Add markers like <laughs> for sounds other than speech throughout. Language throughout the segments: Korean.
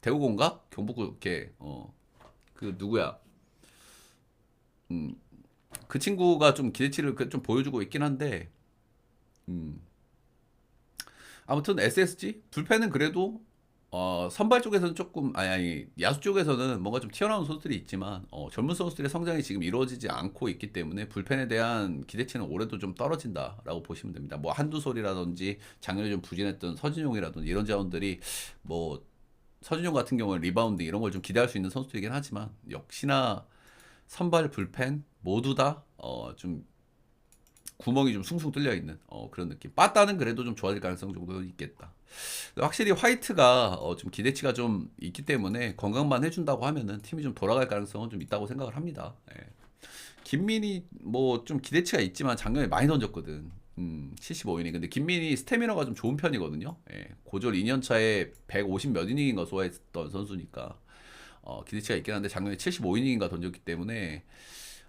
대구공가? 경북 이렇게 어그 누구야? 음그 친구가 좀 기대치를 그좀 보여주고 있긴 한데 음. 아무튼 SSG 불펜은 그래도 어 선발 쪽에서는 조금 아니 아니 야수 쪽에서는 뭔가 좀 튀어나온 선수들이 있지만 어 젊은 선수들의 성장이 지금 이루어지지 않고 있기 때문에 불펜에 대한 기대치는 올해도 좀 떨어진다라고 보시면 됩니다. 뭐 한두 솔이라든지 작년에 좀 부진했던 서진용이라든지 이런 자원들이 뭐 서진용 같은 경우는 리바운드 이런 걸 좀 기대할 수 있는 선수들이긴 하지만 역시나 선발 불펜 모두 다어좀 구멍이 좀 숭숭 뚫려 있는 어, 그런 느낌. 빠따는 그래도 좀 좋아질 가능성 정도는 있겠다. 확실히 화이트가 어, 좀 기대치가 좀 있기 때문에 건강만 해준다고 하면은 팀이 좀 돌아갈 가능성은 좀 있다고 생각을 합니다. 예. 김민이 뭐 좀 기대치가 있지만 작년에 많이 던졌거든. 음, 75이닝. 근데 김민이 스태미너가 좀 좋은 편이거든요. 예. 고졸 2년 차에 150 몇 이닝인가 소화했던 선수니까 어, 기대치가 있긴 한데 작년에 75이닝인가 던졌기 때문에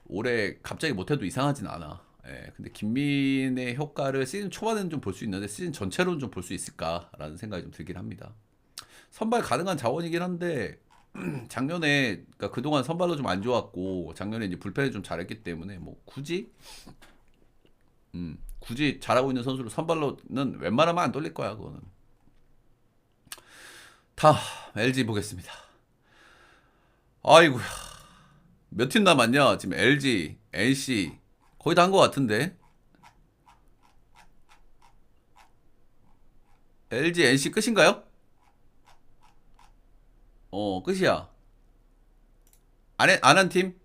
올해 갑자기 못해도 이상하진 않아. 예, 근데 김민의 효과를 시즌 초반에는 좀 볼 수 있는데 시즌 전체로는 좀 볼 수 있을까라는 생각이 좀 들긴 합니다. 선발 가능한 자원이긴 한데 <clears throat> 작년에 그러니까 그동안 선발로 좀 안 좋았고 작년에 이제 불펜을 좀 잘했기 때문에 뭐 굳이 음, 굳이 잘하고 있는 선수를 선발로는 웬만하면 안 돌릴 거야 그거는. 다 LG 보겠습니다. 아이고야. 몇 팀 남았냐? 지금 LG, NC 거의 다 한 것 같은데. LG, NC 끝인가요? 어, 끝이야. 안, 해, 안한 팀?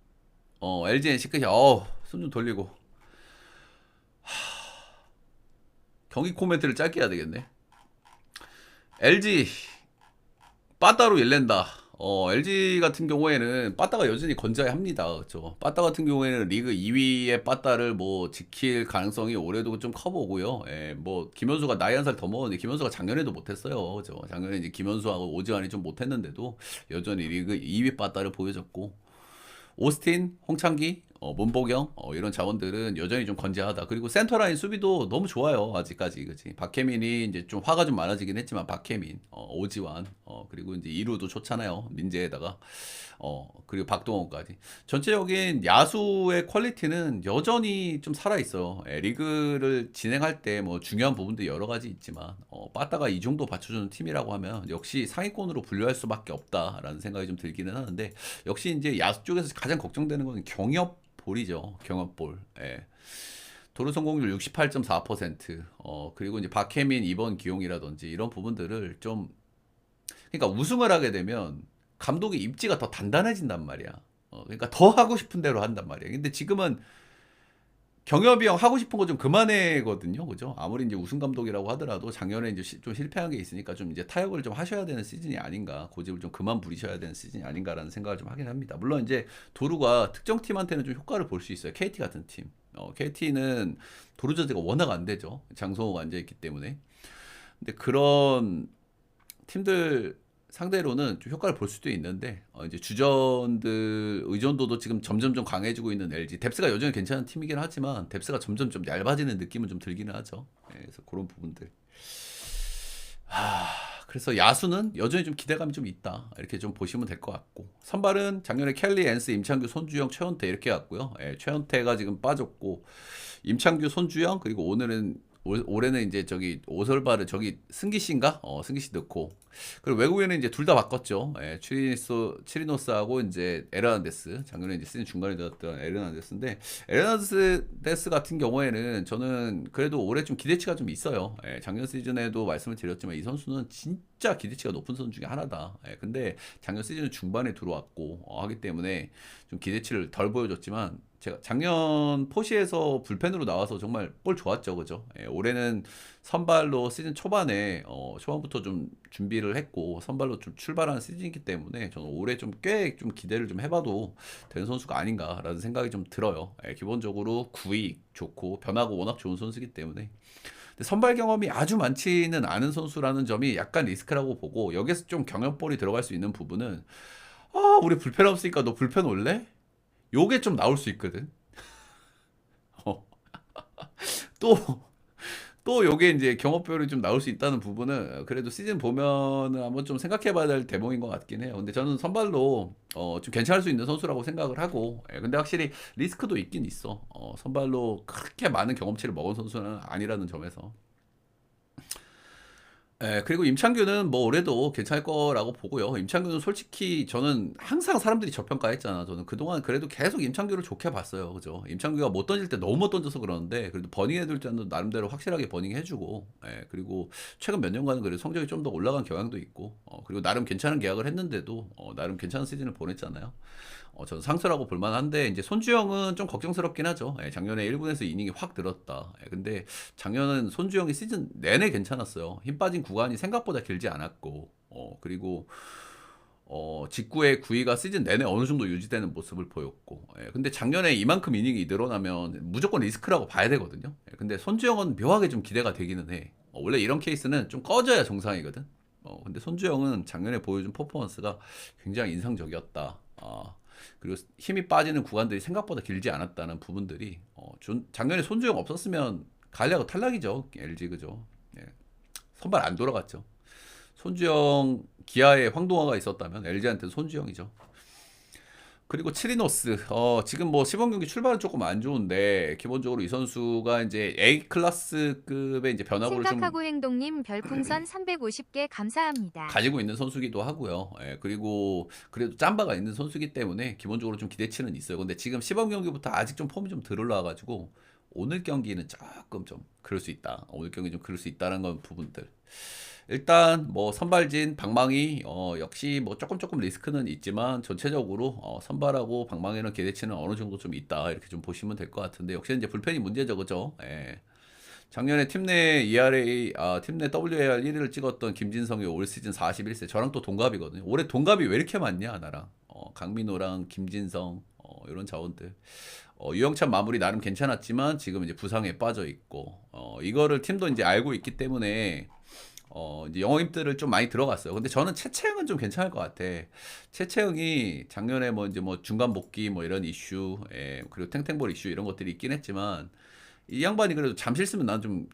어, LG, NC 끝이야. 어, 손좀 돌리고. 하... 경기 코멘트를 짧게 해야 되겠네. LG, 빠따로 일랜다. 어, LG 같은 경우에는 빠따가 여전히 건재해 합니다. 그렇죠. 빠따 같은 경우에는 리그 2위의 빠따를 뭐 지킬 가능성이 올해도 좀 커 보고요. 예, 뭐 김현수가 나이 한 살 더 먹었는데 김현수가 작년에도 못했어요. 그렇죠. 작년에 이제 김현수하고 오지환이 좀 못했는데도 여전히 리그 2위 빠따를 보여줬고 오스틴, 홍창기, 어, 문보경 어, 이런 자원들은 여전히 좀 건재하다. 그리고 센터라인 수비도 너무 좋아요. 아직까지 그지. 박혜민이 이제 좀 화가 좀 많아지긴 했지만 박혜민, 어, 오지환, 어, 그리고 이제 이루도 좋잖아요. 민재에다가 어, 그리고 박동원까지. 전체적인 야수의 퀄리티는 여전히 좀 살아 있어요. 예, 리그를 진행할 때 뭐 중요한 부분도 여러 가지 있지만 어, 빠따가 이 정도 받쳐주는 팀이라고 하면 역시 상위권으로 분류할 수밖에 없다라는 생각이 좀 들기는 하는데 역시 이제 야수 쪽에서 가장 걱정되는 건 경협 볼이죠. 경합볼. 예. 도루 성공률 68.4%. 어, 그리고 이제 박혜민 이번 기용이라든지 이런 부분들을 좀 그러니까 우승을 하게 되면 감독의 입지가 더 단단해진단 말이야. 어, 그러니까 더 하고 싶은 대로 한단 말이야. 근데 지금은 경협이 형 하고 싶은 거 좀 그만해거든요. 그죠? 아무리 이제 우승 감독이라고 하더라도 작년에 이제 시, 좀 실패한 게 있으니까 좀 이제 타협을 좀 하셔야 되는 시즌이 아닌가. 고집을 좀 그만 부리셔야 되는 시즌이 아닌가라는 생각을 좀 하긴 합니다. 물론 이제 도루가 특정 팀한테는 좀 효과를 볼 수 있어요. KT 같은 팀. 어, KT는 도루 저지가 워낙 안 되죠. 장성호가 앉아 있기 때문에. 근데 그런 팀들 상대로는 좀 효과를 볼 수도 있는데 어 이제 주전들 의존도도 지금 점점 좀 강해지고 있는 LG 뎁스가 여전히 괜찮은 팀이긴 하지만 뎁스가 점점 좀 얇아지는 느낌은 좀 들기는 하죠. 네, 그래서 그런 부분들. 하, 그래서 야수는 여전히 좀 기대감이 좀 있다 이렇게 좀 보시면 될 것 같고 선발은 작년에 켈리, 앤스, 임창규, 손주영, 최원태 이렇게 갔고요. 예, 최원태가 지금 빠졌고 임창규, 손주영 그리고 오늘은 올, 올해는 이제 저기 오설바를 저기 승기 씨인가? 어, 승기 씨 넣고 그리고 외국에는 이제 둘 다 바꿨죠. 예, 추리노스 치리노스하고 이제 에르난데스 작년에 이제 시즌 중간에 넣었던 에르난데스인데 에르난데스 같은 경우에는 저는 그래도 올해 좀 기대치가 좀 있어요. 예, 작년 시즌에도 말씀을 드렸지만 이 선수는 진짜 기대치가 높은 선수 중에 하나다. 예, 근데 작년 시즌 중반에 들어왔고 어, 하기 때문에 좀 기대치를 덜 보여줬지만 제가 작년 포시에서 불펜으로 나와서 정말 볼 좋았죠, 그죠? 예, 올해는 선발로 시즌 초반에 어, 초반부터 좀 준비를 했고 선발로 좀 출발하는 시즌이기 때문에 저는 올해 좀꽤좀 기대를 좀 해봐도 되는 선수가 아닌가라는 생각이 좀 들어요. 예, 기본적으로 구위 좋고 변하고 워낙 좋은 선수이기 때문에. 선발 경험이 아주 많지는 않은 선수라는 점이 약간 리스크라고 보고 여기서 좀 경험볼이 들어갈 수 있는 부분은 아 우리 불펜 없으니까 너 불펜 올래? 요게 좀 나올 수 있거든. <laughs> 어. <laughs> 또, 또 요게 이제 경험별이 좀 나올 수 있다는 부분은 그래도 시즌 보면은 한번 좀 생각해 봐야 될 대목인 것 같긴 해요. 근데 저는 선발로 어, 좀 괜찮을 수 있는 선수라고 생각을 하고, 예, 근데 확실히 리스크도 있긴 있어. 어, 선발로 그렇게 많은 경험치를 먹은 선수는 아니라는 점에서. 예, 그리고 임창규는 뭐 올해도 괜찮을 거라고 보고요. 임창규는 솔직히 저는 항상 사람들이 저평가했잖아. 저는 그동안 그래도 계속 임창규를 좋게 봤어요. 그죠? 임창규가 못 던질 때 너무 못 던져서 그러는데 그래도 버닝 해줄 때는 나름대로 확실하게 버닝 해주고, 예, 그리고 최근 몇 년간은 그래도 성적이 좀 더 올라간 경향도 있고, 어, 그리고 나름 괜찮은 계약을 했는데도 어, 나름 괜찮은 시즌을 보냈잖아요. 어, 저는 상수라고 볼만한데 이제 손주영은 좀 걱정스럽긴 하죠. 예, 작년에 1군에서 이닝이 확 늘었다. 예, 근데 작년은 손주영이 시즌 내내 괜찮았어요. 힘 빠진 구간이 생각보다 길지 않았고, 어, 그리고 어, 직구의 구위가 시즌 내내 어느 정도 유지되는 모습을 보였고, 예, 근데 작년에 이만큼 이닝이 늘어나면 무조건 리스크라고 봐야 되거든요. 예, 근데 손주영은 묘하게 좀 기대가 되기는 해. 어, 원래 이런 케이스는 좀 꺼져야 정상이거든. 어, 근데 손주영은 작년에 보여준 퍼포먼스가 굉장히 인상적이었다. 아, 그리고 힘이 빠지는 구간들이 생각보다 길지 않았다는 부분들이 어, 준- 작년에 손주영 없었으면 갈리하고 탈락이죠. LG 그죠? 예. 선발 안 돌아갔죠. 손주영 기아에 황동화가 있었다면 LG한테는 손주영이죠 그리고 치리노스 어, 지금 뭐 시범 경기 출발은 조금 안 좋은데 기본적으로 이 선수가 이제 A 클래스급의 이제 변화구를 좀 생각하고 행동님 별풍선 350개 감사합니다. 가지고 있는 선수기도 하고요. 예, 그리고 그래도 짬바가 있는 선수기 때문에 기본적으로 좀 기대치는 있어요. 근데 지금 시범 경기부터 아직 좀 폼이 좀덜 올라와가지고 오늘 경기는 조금 좀 그럴 수 있다. 오늘 경기 좀 그럴 수 있다는 건 부분들. 일단 뭐 선발진 방망이 어, 역시 뭐 조금 조금 리스크는 있지만 전체적으로 어, 선발하고 방망이는 기대치는 어느 정도 좀 있다 이렇게 좀 보시면 될 것 같은데 역시 이제 불펜이 문제죠, 그죠? 예. 작년에 팀 내 ERA, 아, 팀 내 WAR 1위를 찍었던 김진성이 올 시즌 41세. 저랑 또 동갑이거든요. 올해 동갑이 왜 이렇게 많냐, 나랑. 어, 강민호랑 김진성, 어, 이런 자원들. 어, 유영찬 마무리 나름 괜찮았지만 지금 이제 부상에 빠져 있고, 어, 이거를 팀도 이제 알고 있기 때문에 어, 이제 영어임들을 좀 많이 들어갔어요. 근데 저는 최채영은 좀 괜찮을 것 같아. 최채영이 작년에 뭐 이제 뭐 중간 복귀 뭐 이런 이슈, 예, 그리고 탱탱볼 이슈 이런 것들이 있긴 했지만 이 양반이 그래도 잠실 쓰면 난 좀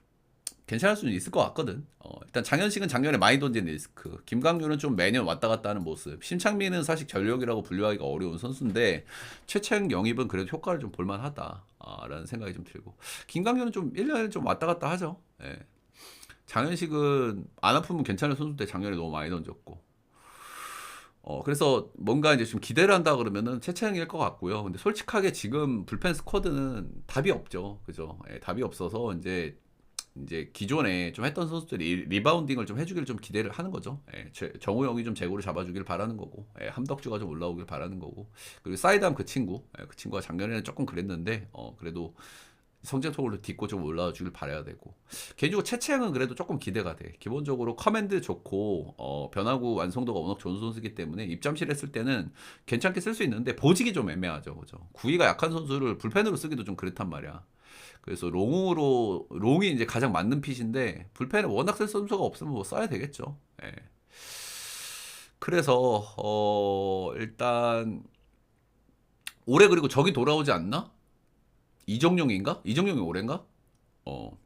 괜찮을 수는 있을 것 같거든. 어, 일단 장현식은 작년에 많이 던진 리스크. 김강률은 좀 매년 왔다 갔다 하는 모습. 심창민은 사실 전력이라고 분류하기가 어려운 선수인데 최채영 영입은 그래도 효과를 좀 볼만하다. 아, 라는 생각이 좀 들고. 김강률은 좀 1년에 좀 왔다 갔다 하죠. 예. 장현식은 안 아프면 괜찮은 선수인데 작년에 너무 많이 던졌고. 어, 그래서 뭔가 이제 좀 기대를 한다 그러면은 최채영일 것 같고요. 근데 솔직하게 지금 불펜 스쿼드는 답이 없죠. 그죠? 예, 답이 없어서 이제 이제 기존에 좀 했던 선수들이 리바운딩을 좀 해주길 좀 기대를 하는 거죠. 예, 제- 정우영이 좀 재고를 잡아주길 바라는 거고, 예, 함덕주가 좀 올라오길 바라는 거고, 그리고 사이담 그 친구, 예, 그 친구가 작년에는 조금 그랬는데, 어, 그래도 성적으로 딛고 좀 올라와 주길 바라야 되고. 개인적으로 채채형은 그래도 조금 기대가 돼. 기본적으로 커맨드 좋고 어, 변화구 완성도가 워낙 좋은 선수이기 때문에 입잠실 했을 때는 괜찮게 쓸 수 있는데 보직이 좀 애매하죠. 그죠? 구위가 약한 선수를 불펜으로 쓰기도 좀 그렇단 말이야. 그래서 롱으로 롱이 이제 가장 맞는 핏인데 불펜에 워낙 쓸 선수가 없으면 뭐 써야 되겠죠. 예. 그래서 어 일단 올해 그리고 적이 돌아오지 않나? 이정용인가? 이정용이 올해인가? 어.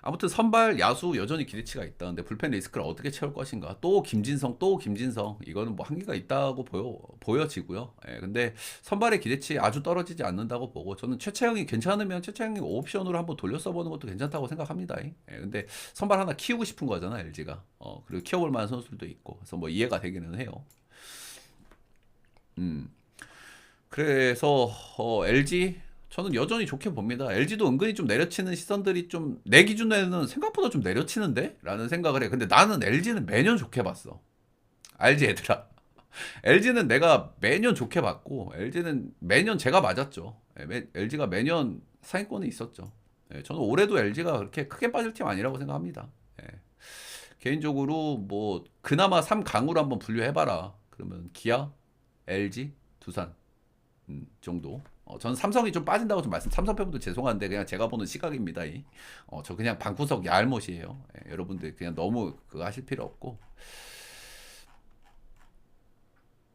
아무튼 선발 야수 여전히 기대치가 있다. 근데 불펜 리스크를 어떻게 채울 것인가? 또 김진성, 또 김진성. 이거는 뭐 한계가 있다고 보여 보여지고요. 예, 근데 선발의 기대치 아주 떨어지지 않는다고 보고 저는 최채영이 괜찮으면 최채영이 옵션으로 한번 돌려 써보는 것도 괜찮다고 생각합니다. 예, 근데 선발 하나 키우고 싶은 거잖아 LG가. 어, 그리고 키워볼 만한 선수들도 있고. 그래서 뭐 이해가 되기는 해요. 음. 그래서 어, LG 저는 여전히 좋게 봅니다. LG도 은근히 좀 내려치는 시선들이 좀 내 기준에는 생각보다 좀 내려치는데? 라는 생각을 해. 근데 나는 LG는 매년 좋게 봤어. 알지 얘들아? <laughs> LG는 내가 매년 좋게 봤고 LG는 매년 제가 맞았죠. LG가 매년 상위권에 있었죠. 예, 저는 올해도 LG가 그렇게 크게 빠질 팀 아니라고 생각합니다. 예. 개인적으로 뭐 그나마 3강으로 한번 분류해봐라. 그러면 기아, LG, 두산 음, 정도. 어, 저는 삼성이 좀 빠진다고 좀 말씀. 삼성 팬분들 죄송한데 그냥 제가 보는 시각입니다. 이. 어, 저 그냥 방구석 얄못이에요. 예, 여러분들 그냥 너무 그거 하실 필요 없고.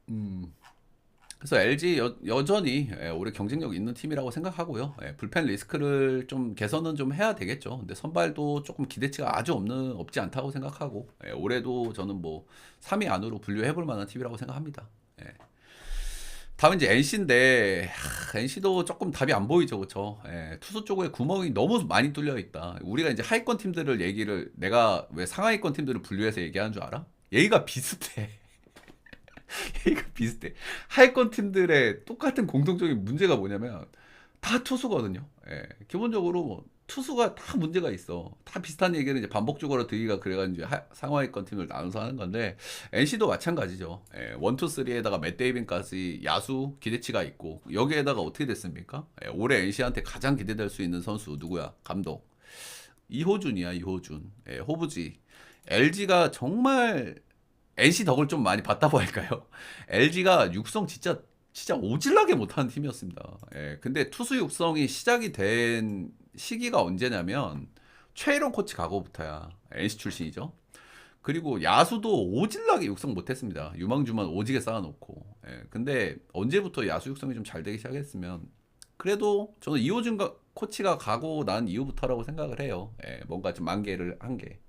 음. 그래서 LG 여, 여전히 예, 올해 경쟁력 있는 팀이라고 생각하고요. 예, 불펜 리스크를 좀 개선은 좀 해야 되겠죠. 근데 선발도 조금 기대치가 아주 없는 없지 않다고 생각하고 예, 올해도 저는 뭐 3위 안으로 분류해 볼 만한 팀이라고 생각합니다. 예. 다음 이제 NC인데 NC도 조금 답이 안 보이죠, 그렇죠? 투수 쪽에 구멍이 너무 많이 뚫려 있다. 우리가 이제 하위권 팀들을 얘기를 내가 왜 상하위권 팀들을 분류해서 얘기하는 줄 알아? 얘기가 비슷해. <laughs> 얘기가 비슷해. 하위권 팀들의 똑같은 공통적인 문제가 뭐냐면 다 투수거든요. 예, 기본적으로 뭐 투수가 다 문제가 있어. 다 비슷한 얘기를 이제 반복적으로 드리기가 그래가지고 이제 하- 상하위권 팀을 나눠서 하는 건데 NC도 마찬가지죠. 예, 원투 쓰리에다가 맷 데이빈까지 야수 기대치가 있고 여기에다가 어떻게 됐습니까? 예, 올해 NC한테 가장 기대될 수 있는 선수 누구야? 감독 이호준이야 이호준. 예, 호부지. LG가 정말 NC 덕을 좀 많이 봤다고 할까요? <laughs> LG가 육성 진짜 진짜 오질나게 못하는 팀이었습니다. 예, 근데 투수 육성이 시작이 된 시기가 언제냐면 최일원 코치 가고부터야. NC 출신이죠. 그리고 야수도 오질나게 육성 못했습니다. 유망주만 오지게 쌓아놓고. 예, 근데 언제부터 야수 육성이 좀 잘 되기 시작했으면 그래도 저는 이호준 가- 코치가 가고 난 이후부터라고 생각을 해요. 예, 뭔가 좀 만개를 한 게.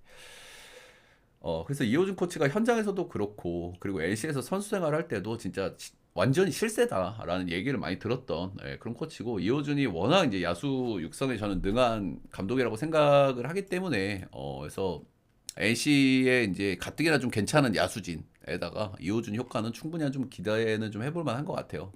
어, 그래서 이호준 코치가 현장에서도 그렇고, 그리고 LC에서 선수 생활할 때도 진짜 시- 완전히 실세다라는 얘기를 많이 들었던 예, 그런 코치고, 이호준이 워낙 이제 야수 육성에 저는 능한 감독이라고 생각을 하기 때문에, 어, 그래서 NC의 이제 가뜩이나 좀 괜찮은 야수진에다가 이호준 효과는 충분히 좀 기대는 좀 해볼 만한 것 같아요.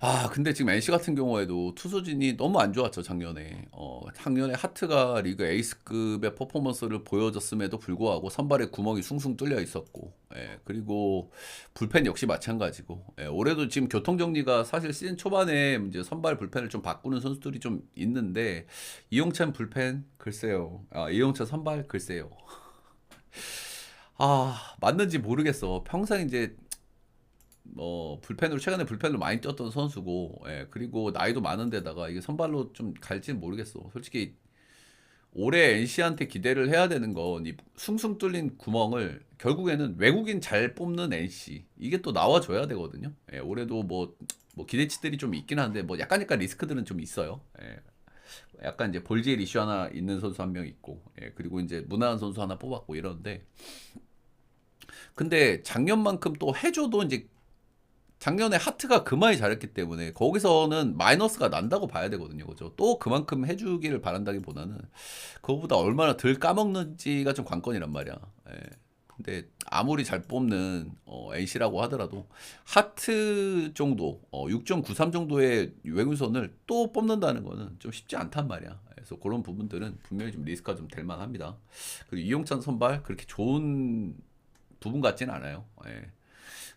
아, 근데 지금 NC 같은 경우에도 투수진이 너무 안 좋았죠, 작년에. 어, 작년에 하트가 리그 에이스급의 퍼포먼스를 보여줬음에도 불구하고 선발에 구멍이 숭숭 뚫려 있었고, 예, 그리고 불펜 역시 마찬가지고, 예, 올해도 지금 교통정리가 사실 시즌 초반에 이제 선발 불펜을 좀 바꾸는 선수들이 좀 있는데, 이용찬 불펜, 글쎄요. 아, 이용찬 선발, 글쎄요. <laughs> 아, 맞는지 모르겠어. 평생 이제 뭐 불펜으로 최근에 불펜으로 많이 뛰었던 선수고 예, 그리고 나이도 많은데다가 이게 선발로 좀 갈지는 모르겠어. 솔직히 올해 NC한테 기대를 해야 되는 건 이 숭숭 뚫린 구멍을 결국에는 외국인 잘 뽑는 NC 이게 또 나와줘야 되거든요. 예, 올해도 뭐, 뭐 기대치들이 좀 있긴 한데 뭐 약간 약간 리스크들은 좀 있어요. 예. 약간 이제 볼지엘 이슈 하나 있는 선수 한 명 있고 예, 그리고 이제 무난한 선수 하나 뽑았고 이러는데 근데 작년만큼 또 해줘도 이제 작년에 하트가 그만이 잘했기 때문에 거기서는 마이너스가 난다고 봐야 되거든요. 그죠? 또 그만큼 해주기를 바란다기보다는 그거보다 얼마나 덜 까먹는지가 좀 관건이란 말이야. 예. 근데 아무리 잘 뽑는 어, NC라고 하더라도 하트 정도, 어, 6.93 정도의 외국선을 또 뽑는다는 거는 좀 쉽지 않단 말이야. 그래서 그런 부분들은 분명히 좀 리스크가 좀 될 만합니다. 그리고 이용찬 선발 그렇게 좋은 부분 같지는 않아요. 예.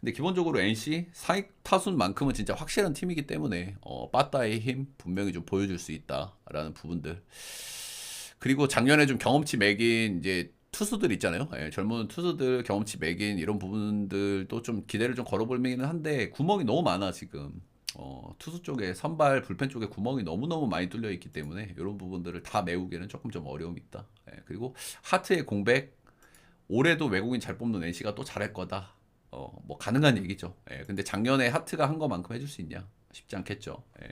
근데 기본적으로 NC 사익 타순만큼은 진짜 확실한 팀이기 때문에 어, 빠따의 힘 분명히 좀 보여줄 수 있다라는 부분들. 그리고 작년에 좀 경험치 매긴 이제 투수들 있잖아요. 예, 젊은 투수들 경험치 매긴 이런 부분들도 좀 기대를 좀 걸어볼만은 한데 구멍이 너무 많아 지금. 어, 투수 쪽에 선발 불펜 쪽에 구멍이 너무너무 많이 뚫려 있기 때문에 이런 부분들을 다 메우기는 조금 좀 어려움이 있다. 예, 그리고 하트의 공백 올해도 외국인 잘 뽑는 NC가 또 잘할 거다. 어, 뭐 가능한 얘기죠. 예, 근데 작년에 하트가 한 것만큼 해줄 수 있냐? 쉽지 않겠죠. 예.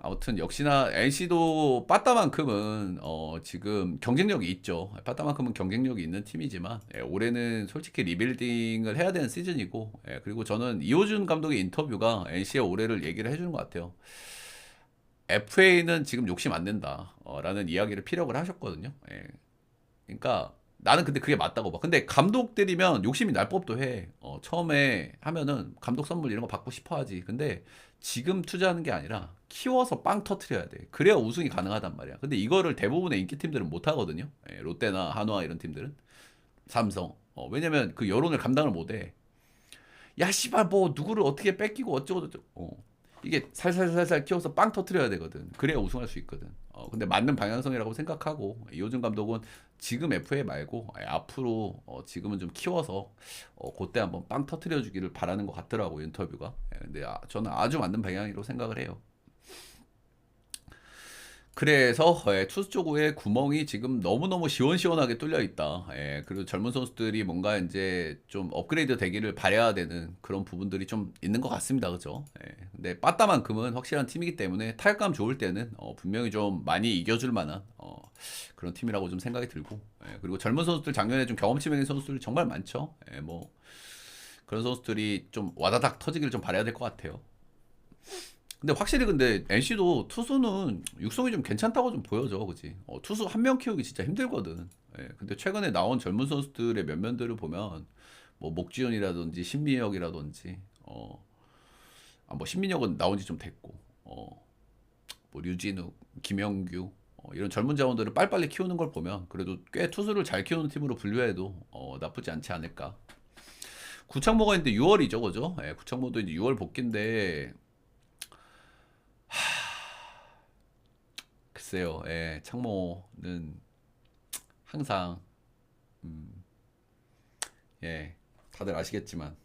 아무튼 역시나 NC도 빠따만큼은 어, 지금 경쟁력이 있죠. 빠따만큼은 경쟁력이 있는 팀이지만 예, 올해는 솔직히 리빌딩을 해야 되는 시즌이고 예, 그리고 저는 이호준 감독의 인터뷰가 NC의 올해를 얘기를 해주는 것 같아요. FA는 지금 욕심 안 낸다. 어, 라는 이야기를 피력을 하셨거든요. 예. 그러니까 나는 근데 그게 맞다고 봐. 근데 감독들이면 욕심이 날 법도 해. 어, 처음에 하면은 감독 선물 이런 거 받고 싶어 하지. 근데 지금 투자하는 게 아니라 키워서 빵 터트려야 돼. 그래야 우승이 가능하단 말이야. 근데 이거를 대부분의 인기 팀들은 못 하거든요. 예, 롯데나 한화 이런 팀들은. 삼성. 어, 왜냐면 그 여론을 감당을 못 해. 야, 씨발, 뭐, 누구를 어떻게 뺏기고 어쩌고저쩌고. 어. 이게 살살살살 키워서 빵 터트려야 되거든. 그래야 우승할 수 있거든. 어, 근데 맞는 방향성이라고 생각하고, 이호준 감독은 지금 FA 말고, 앞으로, 어, 지금은 좀 키워서, 어, 그때 한번 빵 터트려 주기를 바라는 것 같더라고, 인터뷰가. 예, 근데 아, 저는 아주 맞는 방향이라고 생각을 해요. 그래서 예, 투수 쪽에 구멍이 지금 너무너무 시원시원하게 뚫려 있다. 예, 그리고 젊은 선수들이 뭔가 이제 좀 업그레이드 되기를 바래야 되는 그런 부분들이 좀 있는 것 같습니다. 그죠? 예, 근데 빠따만큼은 확실한 팀이기 때문에 타격감 좋을 때는 어, 분명히 좀 많이 이겨줄 만한 어, 그런 팀이라고 좀 생각이 들고 예, 그리고 젊은 선수들 작년에 좀 경험치 있는 선수들이 정말 많죠. 예, 뭐 그런 선수들이 좀 와다닥 터지기를 좀 바래야 될 것 같아요. 근데 확실히 근데 NC도 투수는 육성이 좀 괜찮다고 좀 보여져, 그지? 어, 투수 한 명 키우기 진짜 힘들거든. 예, 근데 최근에 나온 젊은 선수들의 면면들을 보면 뭐 목지훈이라든지 신민혁이라든지 어, 아, 뭐 신민혁은 나온 지 좀 됐고, 어, 뭐 류진욱, 김영규 어, 이런 젊은 자원들을 빨리빨리 키우는 걸 보면 그래도 꽤 투수를 잘 키우는 팀으로 분류해도 어, 나쁘지 않지 않을까. 구창모가 있는데 6월이죠, 그죠? 예, 구창모도 이제 6월 복귀인데 글쎄요, 예, 창모는 항상 음, 예, 다들 아시겠지만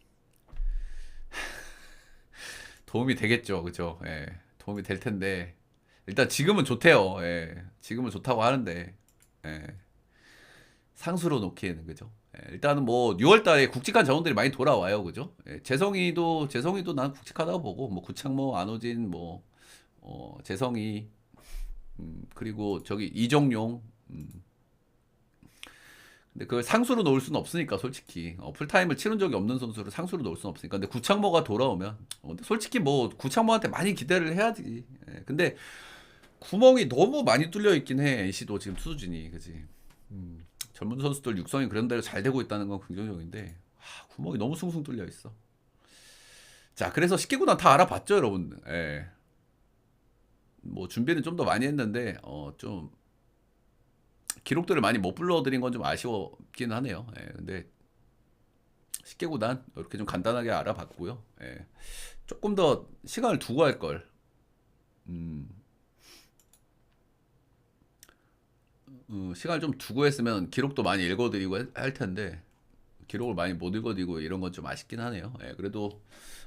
<laughs> 도움이 되겠죠, 그죠? 예, 도움이 될 텐데 일단 지금은 좋대요. 예, 지금은 좋다고 하는데 예, 상수로 놓기에는 그죠? 예, 일단은 뭐 6월달에 굵직한 자원들이 많이 돌아와요, 그죠? 예, 재성이도 재성이도 난 굵직하다고 보고 뭐 구창모, 안호진, 뭐 어, 재성이 음, 그리고 저기 이정용 음. 근데 그걸 상수로 넣을 수는 없으니까 솔직히. 어, 풀타임을 치른 적이 없는 선수를 상수로 넣을 수는 없으니까. 근데 구창모가 돌아오면 어, 근데 솔직히 뭐 구창모한테 많이 기대를 해야지. 예, 근데 구멍이 너무 많이 뚫려 있긴 해 NC도 지금 투수진이. 그지? 음, 젊은 선수들 육성이 그런 대로 잘 되고 있다는 건 긍정적인데 하, 구멍이 너무 숭숭 뚫려 있어. 자 그래서 19구단 다 알아봤죠 여러분. 예. 뭐 준비는 좀 더 많이 했는데 어 좀 기록들을 많이 못 불러드린 건 좀 아쉬웠긴 하네요. 예, 근데 10개 구단 이렇게 좀 간단하게 알아봤고요. 예, 조금 더 시간을 두고 할 걸. 음, 어, 시간을 좀 두고 했으면 기록도 많이 읽어드리고 할- 할 텐데 기록을 많이 못 읽어드리고 이런 건 좀 아쉽긴 하네요. 예, 그래도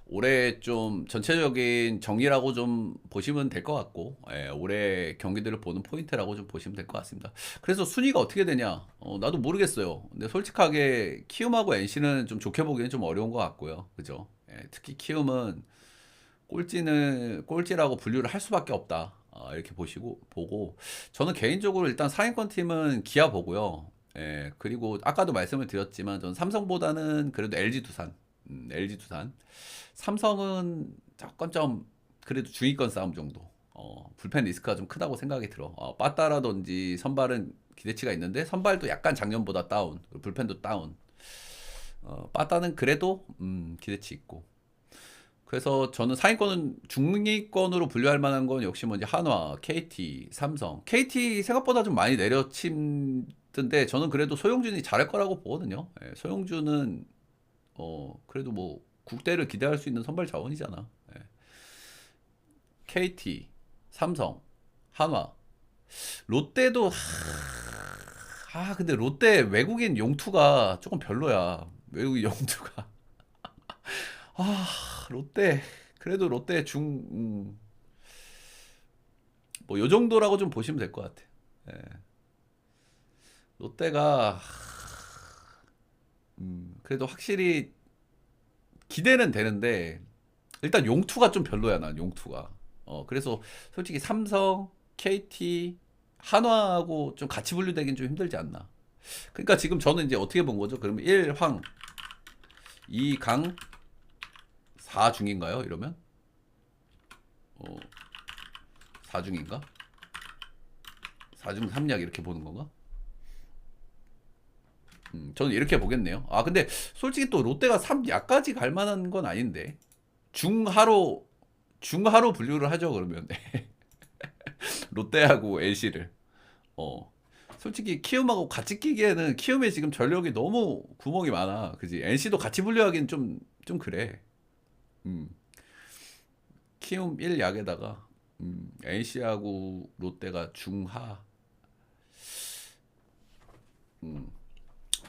올해 좀 전체적인 정리라고 좀 보시면 될 것 같고 예, 올해 경기들을 보는 포인트라고 좀 보시면 될 것 같습니다. 그래서 순위가 어떻게 되냐? 어, 나도 모르겠어요. 근데 솔직하게 키움하고 NC는 좀 좋게 보기엔 좀 어려운 것 같고요. 그죠? 예, 특히 키움은 꼴찌는 꼴찌라고 분류를 할 수밖에 없다. 어, 이렇게 보시고 보고 저는 개인적으로 일단 상위권 팀은 기아 보고요. 예, 그리고 아까도 말씀을 드렸지만 저는 삼성보다는 그래도 LG 두산, 음, LG 두산. 삼성은 조금 좀 그래도 중위권 싸움 정도. 어, 불펜 리스크가 좀 크다고 생각이 들어. 어, 빠따라든지 선발은 기대치가 있는데 선발도 약간 작년보다 다운, 불펜도 다운. 어, 빠따는 그래도 음, 기대치 있고. 그래서 저는 상위권은 중위권으로 분류할 만한 건 역시 뭐 이제 한화, KT, 삼성. KT 생각보다 좀 많이 내려치 던데 저는 그래도 소용준이 잘할 거라고 보거든요. 예, 소용준은 어 그래도 뭐 국대를 기대할 수 있는 선발 자원이잖아. 예. KT, 삼성, 한화, 롯데도 하... 아 근데 롯데 외국인 용투가 조금 별로야. 외국인 용투가 <laughs> 아 롯데 그래도 롯데 중 음, 뭐요 정도라고 좀 보시면 될 것 같아. 예. 롯데가 음, 그래도 확실히 기대는 되는데 일단 용투가 좀 별로야 난 용투가. 어 그래서 솔직히 삼성, KT, 한화하고 좀 같이 분류되긴 좀 힘들지 않나. 그러니까 지금 저는 이제 어떻게 본 거죠? 그러면 1황, 2강, 4중인가요? 이러면? 어, 4중인가? 4중 3약 이렇게 보는 건가? 음, 저는 이렇게 보겠네요. 아, 근데 솔직히 또 롯데가 3약까지 갈 만한 건 아닌데. 중하로, 중하로 분류를 하죠, 그러면. <laughs> 롯데하고 LC를. 어. 솔직히 키움하고 같이 끼기에는 키움에 지금 전력이 너무 구멍이 많아. 그지? NC도 같이 분류하기는 좀, 좀 그래. 음. 키움 1약에다가 음, NC하고 롯데가 중하 음,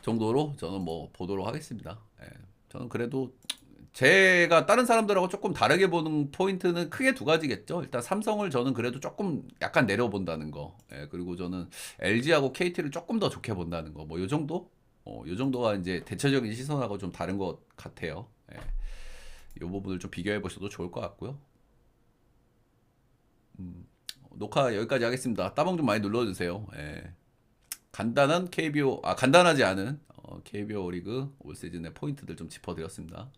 정도로 저는 뭐 보도록 하겠습니다. 예. 저는 그래도 제가 다른 사람들하고 조금 다르게 보는 포인트는 크게 두 가지겠죠. 일단 삼성을 저는 그래도 조금 약간 내려본다는 거. 예, 그리고 저는 LG하고 KT를 조금 더 좋게 본다는 거. 뭐 요 정도? 어, 요 정도가 이제 대체적인 시선하고 좀 다른 것 같아요. 예. 이 부분을 좀 비교해 보셔도 좋을 것 같고요. 음, 녹화 여기까지 하겠습니다. 따봉 좀 많이 눌러주세요. 예. 간단한 KBO, 아, 간단하지 않은 어, KBO 리그 올 시즌의 포인트들 좀 짚어드렸습니다.